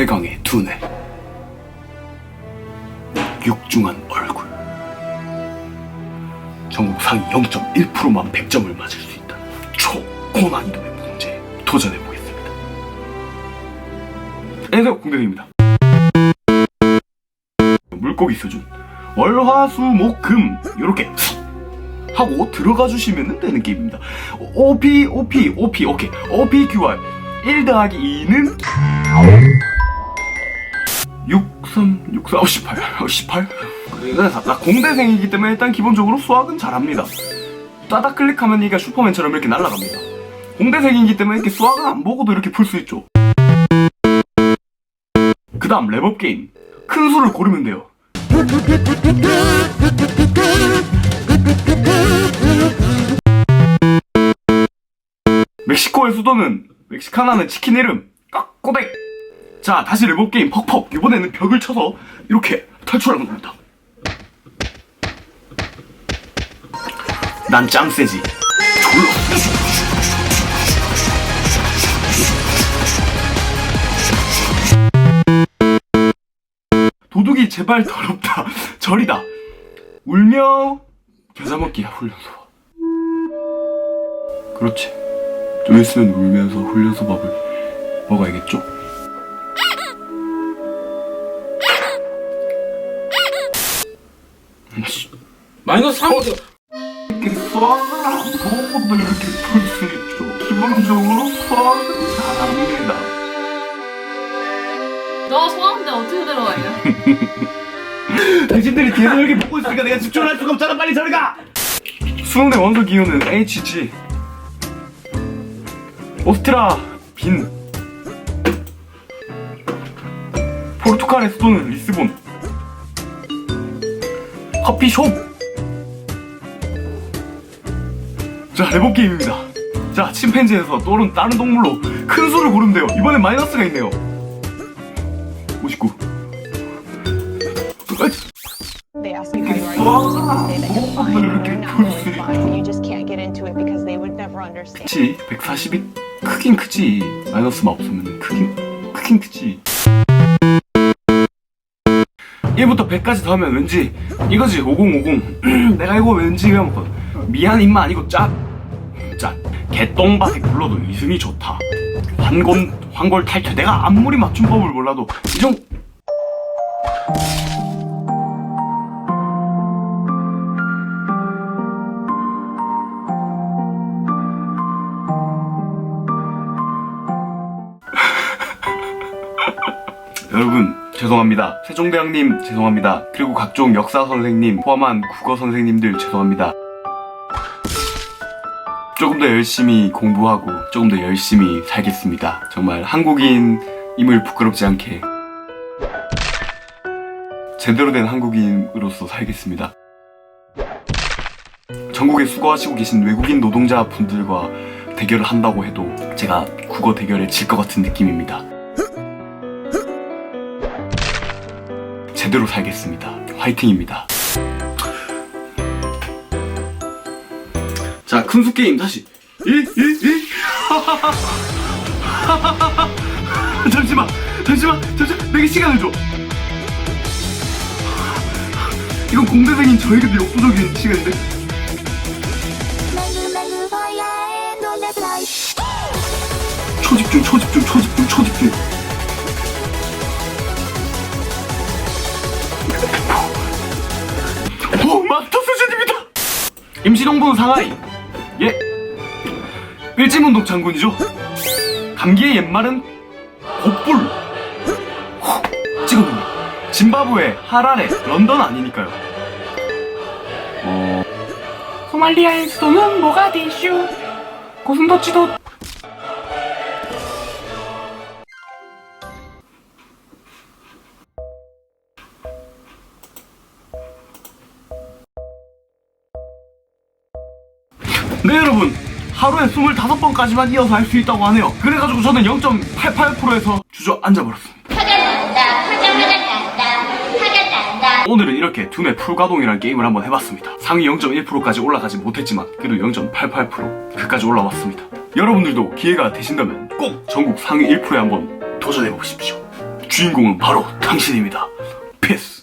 최강의 두뇌. 육중한 얼굴. 전국 상위 0.1%만 100점을 맞을 수 있다 초고난이도의 문제에 도전해보겠습니다. 안녕하세요 공대입니다. 물고기 수준 월화수목금 이렇게 하고 들어가 주시면 되는 게임입니다. OP OP OP 오케이. OPQR 1 더하기 2는 63, 64, 어, 18, 어, 18? 그래서 나 공대생이기 때문에 일단 기본적으로 수학은 잘합니다. 따닥 클릭하면 이게 슈퍼맨처럼 이렇게 날아갑니다. 공대생이기 때문에 이렇게 수학은 안 보고도 이렇게 풀 수 있죠. 그 다음 랩업 게임. 큰 수를 고르면 돼요. 멕시코의 수도는 멕시카나는 치킨 이름 까꼬댁 자 다시 랩업 게임 퍽퍽. 이번에는 벽을 쳐서 이렇게 탈출하는 겁니다. 난 짱세지. 졸라 도둑이 제발 더럽다. 절이다. 울며 겨자 먹기 훈련소. 그렇지. 좀 있으면 울면서 훈련소 밥을 먹어야겠죠? 마이너스 3 어디 이렇게 수학을 안 보고도 이렇게 풀 수 있죠. 기본적으로 수학은 잘합니다. 너 소화인데 어떻게 들어가냐? 당신들이 뒤에서 이렇게 보고 있으니까 내가 집중할 수가 없잖아. 빨리 저리 가! 수능의 원소 기호는 HG. 오스트라 빈. 포르투갈의 수도는 리스본. 커피숍. 자, 레버 게임입니다. 자, 침팬지에서 또는 다른 동물로 큰 수를 고르면 돼요. 이번엔 마이너스가 있네요. 59. 으이! They ask you how you are, you say that you're fine. when You're not really fine. You just can't get into it because they would never understand. 그치 140이 크긴 크지 마이너스만 없으면 크긴 크긴 크지 1부터 100까지 더하면 왠지 이거지 5050 내가 이거 왠지 그냥 뭐 미안 임마 아니고 짭 짭 개똥밭에 굴러도 이승이 좋다 환골 환골 탈퇴 내가 아무리 맞춤법을 몰라도 이정 여러분 죄송합니다. 세종대왕님 죄송합니다. 그리고 각종 역사 선생님 포함한 국어 선생님들 죄송합니다. 조금 더 열심히 공부하고 조금 더 열심히 살겠습니다. 정말 한국인임을 부끄럽지 않게 제대로 된 한국인으로서 살겠습니다. 전국에 수고하시고 계신 외국인 노동자 분들과 대결을 한다고 해도 제가 국어 대결에 질 것 같은 느낌입니다. 제대로 살겠습니다. 화이팅입니다. 자, 큰수 게임 다시. 1, 1, 1. 잠시만, 잠시만, 잠시만. 내게 시간을 줘. 이건 공대생인 저에게도 역부족인 시간인데. 초집중, 초집중, 초집중, 초집중. 오, 마스터 수준입니다. 임시동분 상하이. 예. 일진운동 장군이죠. 감기의 옛말은. 후, 찍어놓네. 짐바브웨, 하라레, 런던 아니니까요. 어. 소말리아의 수도는 모가디슈. 고슴도치도 네 여러분. 하루에 25번까지만 이어서 할 수 있다고 하네요. 그래가지고 저는 0.88%에서 주저앉아버렸습니다. 오늘은 이렇게 두뇌 풀가동이라는 게임을 한번 해봤습니다. 상위 0.1%까지 올라가지 못했지만 그래도 0.88% 그까지 올라왔습니다. 여러분들도 기회가 되신다면 꼭 전국 상위 1%에 한번 도전해보십시오. 주인공은 바로 당신입니다. 패스.